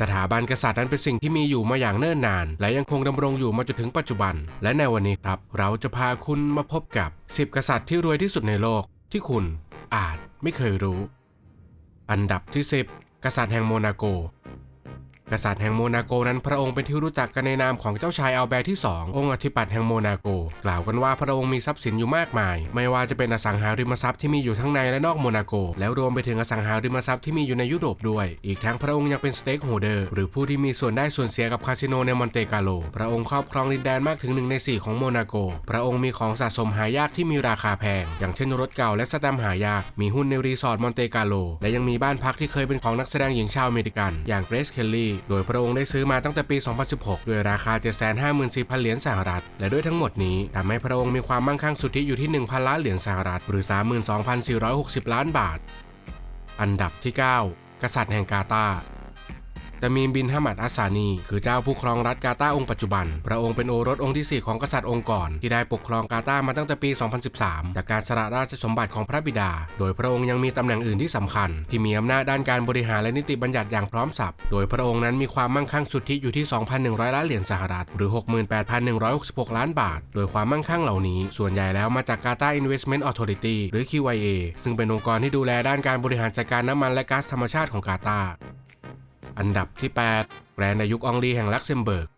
สถาบันกษัตริย์นั้นเป็นสิ่งที่มีอยู่มาอย่างเนิ่นนาน และยังคงดำรงอยู่มาจนถึงปัจจุบัน และในวันนี้ครับ เราจะพาคุณมาพบกับ 10 กษัตริย์ที่รวยที่สุดในโลกที่คุณอาจไม่เคยรู้ อันดับที่ 10 กษัตริย์แห่งโมนาโก กษัตริย์แห่งโมนาโกนั้นพระองค์เป็นที่รู้จักกันในนามของเจ้าชายอัลแบร์ที่ 2 องค์อธิปัตย์แห่งโมนาโก กล่าวกันว่าพระองค์มีทรัพย์สินอยู่มากมาย ไม่ว่าจะเป็นอสังหาริมทรัพย์ที่มีอยู่ทั้งในและนอกโมนาโก แล้วรวมไปถึงอสังหาริมทรัพย์ที่มีอยู่ในยุโรปด้วย อีกทั้งพระองค์ยังเป็นสเต็กโฮเดอร์หรือผู้ที่มีส่วนได้ส่วนเสียกับคาสิโนในมอนเตกาโล พระองค์ครอบครองดินแดนมากถึงหนึ่งในสี่ของโมนาโก พระองค์มีของสะสมหายากที่มีราคาแพง อย่างเช่นรถเก่าและสแตมหายาก มีหุ้นในรีสอร์ทมอนเตกาโล และยังมีบ้านพักที่เคยเป็นของนักแสดงหญิงชาวอเมริกัน อย่างเกรซ เคลลี่โดยพระองค์ได้ซื้อมาตั้งแต่ปี 2016 ด้วยราคา 754,000 เหรียญสหรัฐ และด้วยทั้งหมดนี้ทำให้พระองค์มีความมั่งคั่งสุทธิอยู่ที่ 1,000 ล้านเหรียญสหรัฐ หรือ 32,460 ล้านบาท อันดับที่ 9 กษัตริย์แห่งกาตาร์ ต่มีมบินฮัมมัดอัสซานี คือเจ้าผู้ครองรัฐกาตาร์องค์ปัจจุบัน พระองค์เป็นโอรสองค์ที่ 4 ของกษัตริย์องค์ก่อน ที่ได้ปกครองกาตาร์มาตั้งแต่ปี 2013 จากการสละราชสมบัติของพระบิดา โดยพระองค์ยังมีตำแหน่งอื่นที่สำคัญ ที่มีอำนาจด้านการบริหารและนิติบัญญัติอย่างพร้อมสับโดยพระองค์นั้นมีความมั่งคั่งสุทธิอยู่ที่ 2,100 ล้านเหรียญสหรัฐ หรือ 68,166 ล้านบาท โดยความมั่งคั่งเหล่านี้ ส่วนใหญ่แล้วมาจากกาตาร์ Investment Authority หรือ QIA ซึ่งเป็นองค์กรที่ดูแลด้านการบริหารจัดการน้ำมันและก๊าซธรรมชาติของกาตา อันดับที่ 8แกรนด์ในยุคอองลีแห่งลักเซมเบิร์ก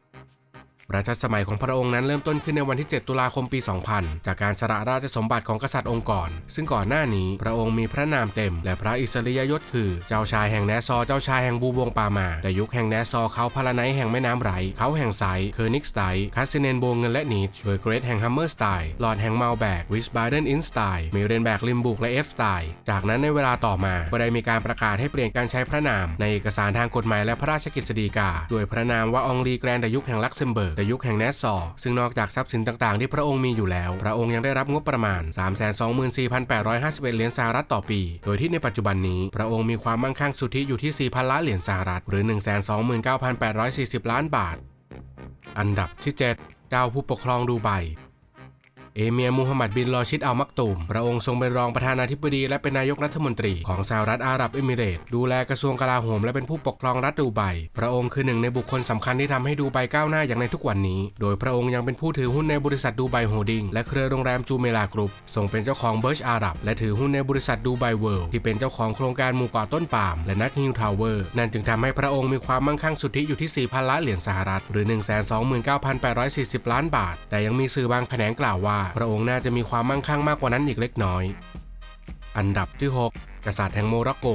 รัชสมัยของพระองค์นั้นเริ่มต้นขึ้นในวันที่ 7 ตุลาคมปี 2000 จากการสละราชสมบัติของกษัตริย์องค์ก่อน ซึ่งก่อนหน้านี้พระองค์มีพระนามเต็ม และพระอิสริยยศคือ เจ้าชายแห่งแนซอ เจ้าชายแห่งบูบวงปามาแต่ยุคแห่งแนซอเขาพาราไนแห่งแม่น้ำไรเขาแห่งไซเคอร์นิกสไตคาสเซเนนโบเงินและนีชเบอร์เกรดแห่งฮัมเมอร์สไตล์ลอร์ดแห่งเมลแบกวิสบาเดนอินสไตล์เมเรนแบกลิมบุกและเอฟสไตล์จากนั้นในเวลาต่อมาก็ได้มีการประกาศให้เปลี่ยนการใช้พระนาม ในเอกสารทางกฎหมายและพระราชกฤษฎีกาโดยพระนามว่าองลีแกรนดยุคแห่งลักเซมเบิร์กยุคแห่งแนสซอซึ่งนอกจากทรัพย์สินต่างๆ ที่พระองค์มีอยู่แล้ว พระองค์ยังได้รับงบประมาณ 324,851 เหรียญสหรัฐต่อปี โดยที่ในปัจจุบันนี้ พระองค์มีความมั่งคั่งสุทธิอยู่ที่ 4,000 ล้านเหรียญสหรัฐ หรือ 129,840 ล้านบาท อันดับที่ 7 เจ้าผู้ปกครองดูไบ เอเมียร์มูฮัมหมัดบินลอชิดอัลมักตูม พระองค์ทรงเป็นรองประธานาธิบดี และเป็นนายกรัฐมนตรีของสหรัฐอาหรับเอมิเรตส์ดูแลกระทรวงกลาโหมและเป็นผู้ปกครองรัฐดูไบ พระองค์คือหนึ่งในบุคคลสำคัญที่ทำให้ดูไบก้าวหน้าอย่างในทุกวันนี้ โดยพระองค์ยังเป็นผู้ถือหุ้นในบริษัทดูไบโฮดิ้งและเครือโรงแรมจูเมลากรุ๊ปทรงเป็นเจ้าของเบิร์ชอาหรับและถือหุ้นในบริษัทดูไบเวิลด์ที่เป็นเจ้าของโครงการหมู่เกาะต้นปาล์มและนัทฮิลทาวเวอร์นั่นจึงทำให้พระองค์มีความมั่งคั่งสุทธิอยู่ที่ 4,000 ล้านเหรียญสหรัฐหรือ 129,840 ล้านบาท แต่ยังมีสื่อบางแขนงกล่าวว่าพระองค์น่าจะมีความมั่งคั่งมากกว่านั้นอีกเล็กน้อย อันดับที่ 6 กษัตริย์แห่งโมร็อกโก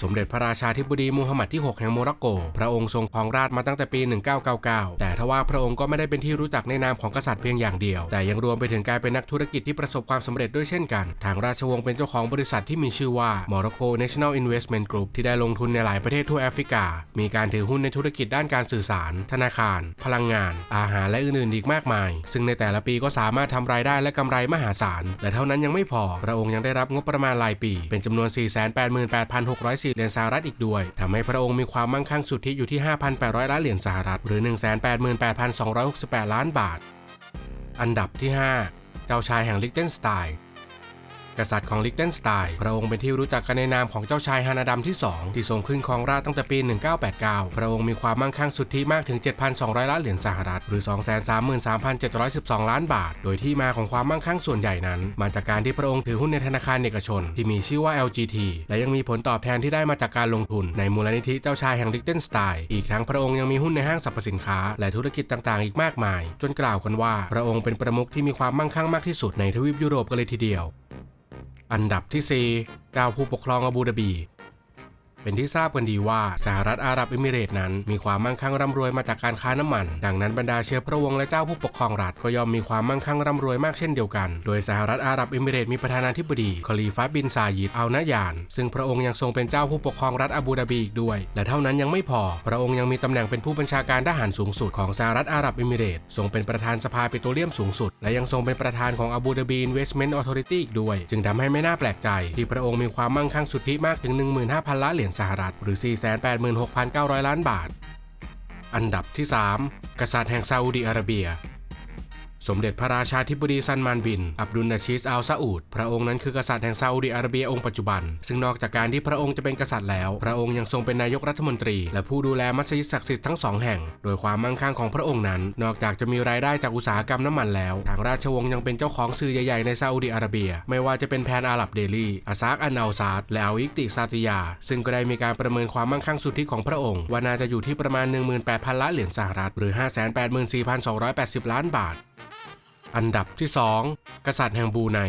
สมเด็จพระราชาธิบดีมูฮัมหมัดที่ 6 แห่งโมร็อกโก พระองค์ทรงครองราชย์มาตั้งแต่ปี 1999 แต่ทว่าพระองค์ก็ไม่ได้เป็นที่รู้จักในนามของกษัตริย์เพียงอย่างเดียว แต่ยังรวมไปถึงการเป็นนักธุรกิจที่ประสบความสำเร็จด้วยเช่นกัน ทางราชวงศ์เป็นเจ้าของบริษัทที่มีชื่อว่า Morocco National Investment Group ที่ได้ลงทุนในหลายประเทศทั่วแอฟริกา มีการถือหุ้นในธุรกิจด้านการสื่อสาร ธนาคาร พลังงาน อาหารและอื่นๆอีกมากมาย ซึ่งในแต่ละปีก็สามารถทำรายได้และกำไรมหาศาล และเท่านั้นยังไม่พอ พระองค์ยังได้รับงบประมาณรายปี เป็นจำนวน4เหรียญสหรัฐอีกด้วยทำให้พระองค์มีความมั่งคั่งสุทธิอยู่ที่ 5,800 ล้านเหรียญสหรัฐหรือ 188,268 ล้านบาท อันดับที่ 5 เจ้าชายแห่งลิกเทนสไตน์ กษัตริย์ของลิกเทนสไตน์พระองค์เป็นที่รู้จักกันในนามของเจ้าชายฮานาดัมที่ 2 ที่ทรงขึ้นครองราชตั้งแต่ปี 1989 พระองค์มีความมั่งคั่งสุทธิมากถึง 7,200 ล้านเหรียญสหรัฐ หรือ 233,712 ล้านบาท โดยที่มาของความมั่งคั่งส่วนใหญ่นั้น มาจากการที่พระองค์ถือหุ้นในธนาคารเอกชน ที่มีชื่อว่า LGT และยังมีผลตอบแทนที่ได้มาจากการลงทุน ในมูลนิธิเจ้าชายแห่งลิกเทนสไตน์อีกทั้งพระองค์ยังมีหุ้นในห้างสรรพสินค้า และธุรกิจต่างๆ อีกมากมาย จนกล่าวกันว่า พระองค์เป็นประมุขที่มีความมั่งคั่งมากที่สุดในทวีปยุโรปกันเลยทีเดียว อันดับที่ 4 ดาวผู้ปกครองอาบูดาบี เป็นที่ทราบกันดีว่าสหรัฐอาหรับเอมิเรต์นั้น มีความมั่งคั่งร่ำรวยมาจากการค้าน้ำมัน ดังนั้นบรรดาเชื้อพระวงศ์และเจ้าผู้ปกครองรัฐก็ย่อมมีความมั่งคั่งร่ำรวยมากเช่นเดียวกัน โดยสหรัฐอาหรับเอมิเรต์มีประธานาธิบดีคอลีฟาบินซายิดอัลนายาน ซึ่งพระองค์ยังทรงเป็นเจ้าผู้ปกครองรัฐอาบูดาบีอีกด้วย และเท่านั้นยังไม่พอ พระองค์ยังมีตำแหน่งเป็นผู้บัญชาการทหารสูงสุดของสหรัฐอาหรับเอมิเรต์ทรงเป็นประธานสภาปิโตรเลียมสูงสุด และยังทรงเป็นประธานของอาบูดาบีอินเวสท์เมนต์ออทอริตี้อีกด้วย จึงทำให้ไม่น่าแปลกใจ ที่พระองค์มีความมั่งคั่งสุทธิมากถึง 15,000ล้านเหรียญสหรัฐหรือ 486,900 ล้านบาท อันดับที่ 3 กษัตริย์แห่งซาอุดีอาระเบีย สมเด็จพระราชาธิบดีซันมานบิน อับดุลนาชีสอัลซาอูดพระองค์นั้นคือกษัตริย์แห่งซาอุดิอาระเบียองค์ปัจจุบัน ซึ่งนอกจากการที่พระองค์จะเป็นกษัตริย์แล้ว พระองค์ยังทรงเป็นนายกรัฐมนตรี และผู้ดูแลมัสยิดศักดิ์สิทธิ์ทั้งสองแห่ง โดยความมั่งคั่งของพระองค์นั้น นอกจากจะมีรายได้จากอุตสาหกรรมน้ำมันแล้ว ทางราชวงศ์ยังเป็นเจ้าของสื่อใหญ่ๆในซาอุดิอาระเบีย ไม่ว่าจะเป็นแพนอาหรับเดลี่ อาซากอันอัลซาดและอัลอิกติซาติยา ซึ่งก็ได้มีการประเมินความมั่งคั่งสุทธิของพระองค์ ว่าน่าจะอยู่ที่ประมาณ 18,000ล้านเหรียญสหรัฐหรือ 584,280 ล้านบาท อันดับที่ 2 กษัตริย์แห่งบูไน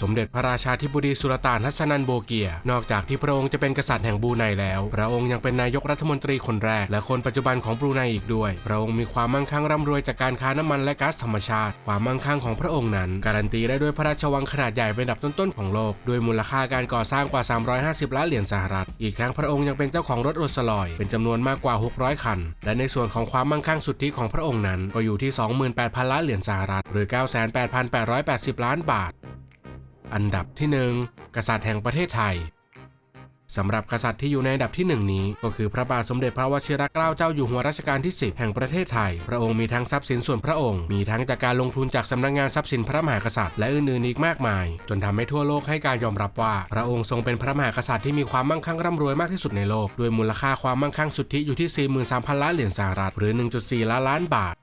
สมเด็จพระราชาธิบดีสุลต่านฮัสซนันโบเกีย นอกจากที่พระองค์จะเป็นกษัตริย์แห่งบรูไนแล้ว พระองค์ยังเป็นนายกรัฐมนตรีคนแรก และคนปัจจุบันของบรูไนอีกด้วย พระองค์มีความมั่งคั่งร่ำรวยจากการค้าน้ำมันและก๊าซธรรมชาติ ความมั่งคั่งของพระองค์นั้น การันตีได้ด้วยพระราชวังขนาดใหญ่เป็นอันดับต้นๆของโลก ด้วยมูลค่าการก่อสร้างกว่า 350 ล้านเหรียญสหรัฐ อีกทั้งพระองค์ยังเป็นเจ้าของรถโรลส์รอยซ์เป็นจำนวนมากกว่า 600 คัน และในส่วนของความมั่งคั่งสุทธิของพระองค์นั้น ก็อยู่ที่ 28,000 ล้านเหรียญสหรัฐ หรือ 98,880 ล้านบาท อันดับที่ 1 กษัตริย์แห่งประเทศไทยสำหรับกษัตริย์ที่อยู่ในอันดับที่ 1 นี้ ก็คือพระบาทสมเด็จพระวชิรเกล้าเจ้าอยู่หัวรัชกาลที่ 10 แห่งประเทศไทย พระองค์มีทั้งทรัพย์สินส่วนพระองค์ มีทั้งจากการลงทุนจากสำนักงานทรัพย์สินพระมหากษัตริย์และอื่นๆอีกมากมาย จนทำให้ทั่วโลกให้การยอมรับว่า พระองค์ทรงเป็นพระมหากษัตริย์ที่มีความมั่งคั่งร่ำรวยมากที่สุดในโลก ด้วยมูลค่าความมั่งคั่งสุทธิอยู่ที่ 43,000 ล้านเหรียญสหรัฐหรือ 1.4 ล้านล้านบาท